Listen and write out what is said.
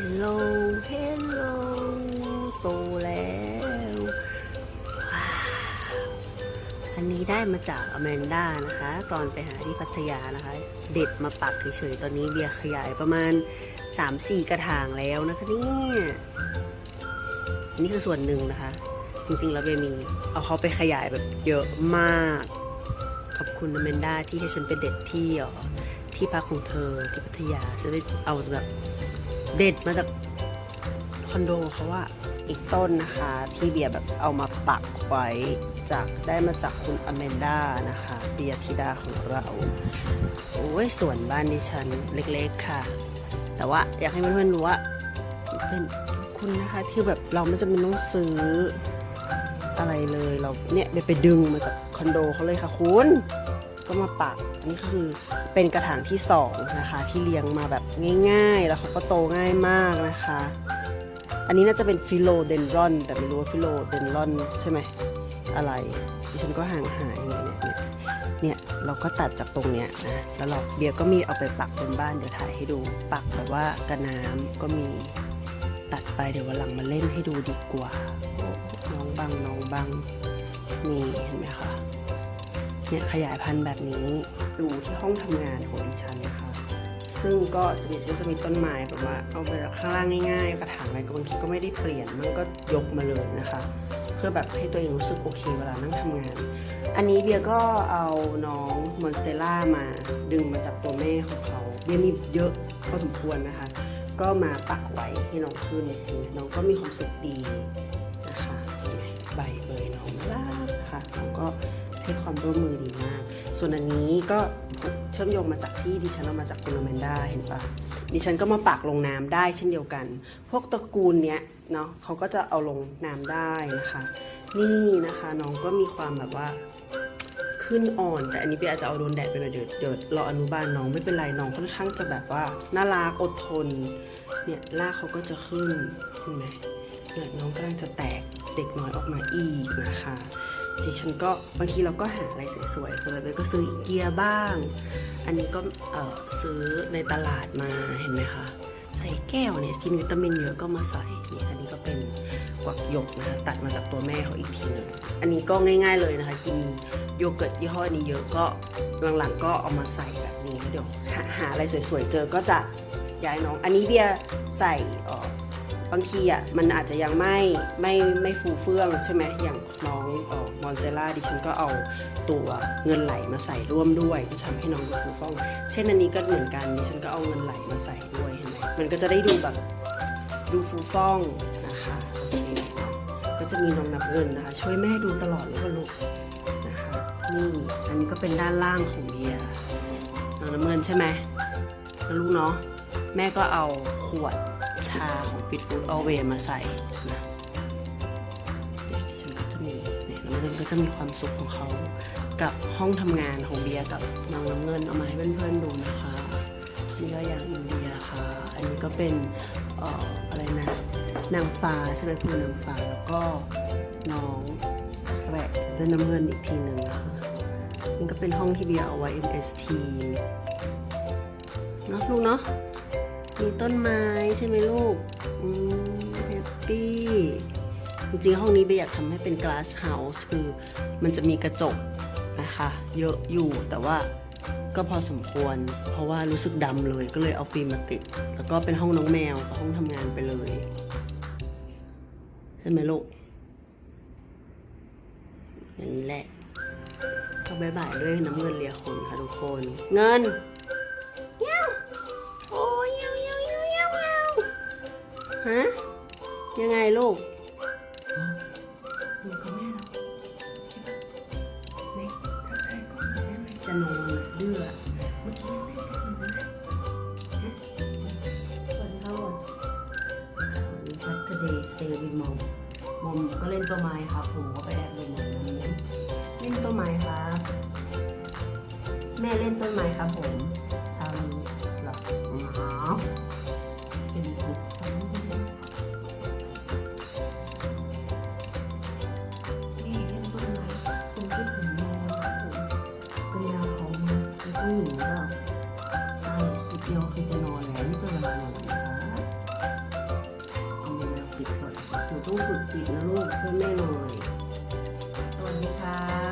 Hello Hello โตแล้วว้าวอันนี้ได้มาจากอแมนด้านะคะ ตอนไปหาที่พัทยานะคะ เด็ดมาปักเฉยๆ ตอนนี้เบียร์ขยายประมาณ 3-4 กระถางแล้วนะคะเนี่ยอันนี่คือส่วนหนึ่งนะคะ จริงๆ แล้วเบียร์มี เอาเขาไปขยายแบบเยอะมาก ขอบคุณอแมนด้าที่ให้ฉันไปเด็ดที่อ่อที่พักของเธอที่พัทยาฉันไปเอาแบบ เด็ดมาจากคอนโดเขาว่าอีกต้นนะคะ ที่เบียร์แบบเอามาปักไว้จากได้มาจากคุณอเมนด้านะคะ เบียร์ธิดาของเราโอ้ยส่วนบ้านดิฉันเล็กๆค่ะ แต่ว่าอยากให้เพื่อนๆรู้ว่าเป็นคุณนะคะที่แบบเราไม่จำเป็นต้องซื้ออะไรเลยเราเนี่ยไปดึงมาจากคอนโดเขาเลยค่ะคุณ ก็มาปักอันนี้คือเป็นกระถางที่สองนะคะที่เลี้ยงมาแบบง่าย ๆ แล้วเขาก็โตง่ายมากนะคะ อันนี้น่าจะเป็นฟิโลเดนรอน แต่ไม่รู้ว่าฟิโลเดนรอนใช่ไหมอะไรดิฉันก็ห่างหายเนี่ยเนี่ยเนี่ยเราก็ตัดจากตรงเนี้ยนะแล้วเราเบียร์ก็มีเอาไปปักบนบ้านเดี๋ยวถ่ายให้ดูปักแบบว่ากระน้ำก็มีตัดไปเดี๋ยววันหลังมาเล่นให้ดูดีกว่าน้องบังน้องบังนี่เห็นไหมคะ เนี่ยขยายพันธุ์แบบนี้ดูที่ห้องทำงานของดิฉันนะคะ ซึ่งก็จะมีก็จะมีต้นไม้แบบว่าเอาไปจากข้างล่างง่ายๆ กระถางอะไรก็บางทีก็ไม่ได้เปลี่ยนมันก็ยกมาเลยนะคะ เพื่อแบบให้ตัวเองรู้สึกโอเคเวลานั่งทำงาน อันนี้เบียก็เอาน้องมอนสเตล่ามาดึงมาจากตัวแม่ของเขาเบียมีเยอะพอสมควรนะคะ ก็มาปักไว้ให้น้องขึ้นน้องก็มีความสุขดีนะคะใบเบยน้องน่ารักค่ะน้องก็ ให้ความร่วมมือดีมาก ส่วนอันนี้ก็เชื่อมโยงมาจากที่ดิฉันเอามาจากคุณอแมนด้าเห็นปะดิฉันก็มาปักลงน้ำได้เช่นเดียวกัน พวกตระกูลเนี้ยเนาะเขาก็จะเอาลงน้ำได้นะคะ นี่นะคะน้องก็มีความแบบว่าขึ้นอ่อน แต่อันนี้เปียอาจจะเอาโดนแดดไปหน่อยเดี๋ยวเดี๋ยวรออนุบาลน้องไม่เป็นไรน้องค่อนข้างจะแบบว่าน่ารักอดทนเนี่ยรากเขาก็จะขึ้นเห็นไหมเนี่ยน้องกำลังจะแตกเด็กน้อยออกมาอีกนะคะ ดิฉันก็บางทีเราก็หาอะไรสวยๆส่วนอะไรก็ซื้ออีเกียบ้าง อันนี้ก็เออซื้อในตลาดมาเห็นไหมคะใส่แก้วเนี่ยกินวิตามินเยอะก็มาใส่นี่อันนี้ก็เป็นกวักหยกนะคะตัดมาจากตัวแม่เขาอีกทีหนึงอันนี้ก็ง่าย ๆเลยนะคะกินโยเกิร์ตยี่ห้อนี้เยอะก็หลังๆก็เอามาใส่แบบนี้เดี๋ยวหาอะไรสวยๆเจอก็จะย้ายน้อง อันนี้เบียร์ใส่เออ บางทีอะมันอาจจะยังไม่ไม่ไม่ฟูเฟื่องใช่ไหมอย่างน้องออมอนเซล่าดิฉันก็เอาตัวเงินไหลมาใส่ร่วมด้วยก็ทำให้น้องดูฟูฟ่อง เช่นอันนี้ก็เหมือนกันดิฉันก็เอาเงินไหลมาใส่ด้วยเห็นไหมมันก็จะได้ดูแบบดูฟูฟ่องนะคะโอเคก็จะมีน้องนับเงินนะคะ ช่วยแม่ดูตลอดเลยว่าลูกนะคะนี่อันนี้ก็เป็นด้านล่างของเบียร์น้องน้ำเงินใช่ไหมแล้วลูกเนาะแม่ก็เอาขวด ชาของฟิตฟูดอเวมาใส่นะดิฉันก็จะมีเนี่ยน้ำเงินก็จะมีความสุขของเขากับห้องทำงานของเบียร์กับน้องน้ำเงินเอามาให้เพื่อนๆดูนะคะนี่ก็อย่างอินเดียค่ะ อันนี้ก็เป็นเอ่ออะไรนะนางฟ้าใช่ไหมคุณนางฟ้าแล้วก็น้องแหวกด้วยน้ำเงินอีกทีหนึ่งนะคะนี่ก็เป็นห้องที่เบียร์เอาไว้ MST เนาะลูกเนาะ มีต้นไม้ใช่ไหมลูกอืมแฮปปี้จริงๆห้องนี้เบย์อยากทำให้เป็น glass house คือมันจะมีกระจกนะคะ เยอะอยู่แต่ว่าก็พอสมควร เพราะว่ารู้สึกดำเลยก็เลยเอาฟิล์มมาติด แล้วก็เป็นห้องน้องแมวกับห้องทำงานไปเลย ใช่ไหมลูก อย่างนี้แหละก็บายบายด้วยน้ำเงินเลียคนค่ะทุกคน เงิน ฮะ ยังไงลูกอยู่กับแม่เรอเล็กถ้าใครก่อนได้ไหมจะนอนเดือเมื่อกี้ยังเล่นนอยู่เลยสวัสดีครับวันนี้ชัตเตอร์เดย์สเตย์วินมอมมอมก็เล่นต้นไม้ครับ ผมก็ไปแอบเล่นมอมเล่นต้นไม้ครับ แม่เล่นต้นไม้ครับผม ผู้หญิงก็ตามคิดเดียวคือจะนอนแล้วนี่เป็นเวลาไหนนะคะเอาเวลาปิดก่อนหนูต้องฝึกปิดนะลูกเพื่อไม่ลอยสวัสดีค่ะ